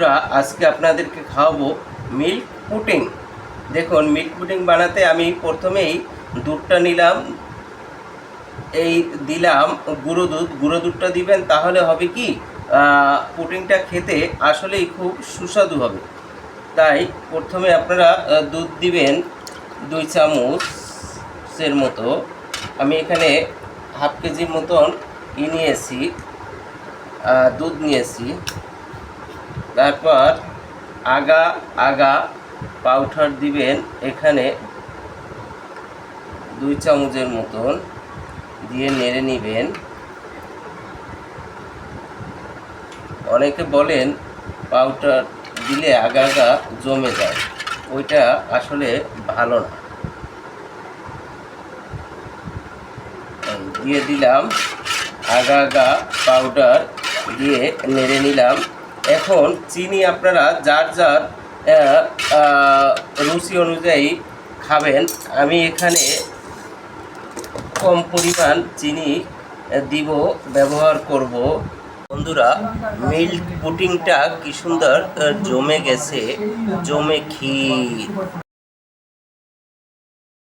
বন্ধুরা, আজকে আপনাদেরকে খাওয়াবো মিল্ক পুটিং দেখুন মিল্ক পুটিং বানাতে আমি প্রথমেই দুধটা নিলাম। এই দিলাম গুঁড়ো দুধ। গুঁড়ো দুধটা দিবেন, তাহলে হবে কি পুটিংটা খেতে আসলেই খুব সুস্বাদু হবে। তাই প্রথমে আপনারা দুধ দিবেন দুই চামচের মতো। আমি এখানে হাফ কেজির মতন ই নিয়েছি দুধ নিয়েছি। তারপর আগা আগা পাউডার দিবেন এখানে দুই চামচের মতন দিয়ে নেড়ে নেবেন। অনেকে বলেন পাউডার দিলে আগা আগা জমে যায়। ওইটা আসলে ভালো না। দিয়ে দিলাম আগা আগা পাউডার দিয়ে নেড়ে নিলাম। এখন চিনি আপনারা যার যার রুচি অনুযায়ী খাবেন। আমি এখানে কম পরিমাণ চিনি দিব, ব্যবহার করব। বন্ধুরা, মিল্ক পুটিংটা কি সুন্দর জমে গেছে, জমে ক্ষীর।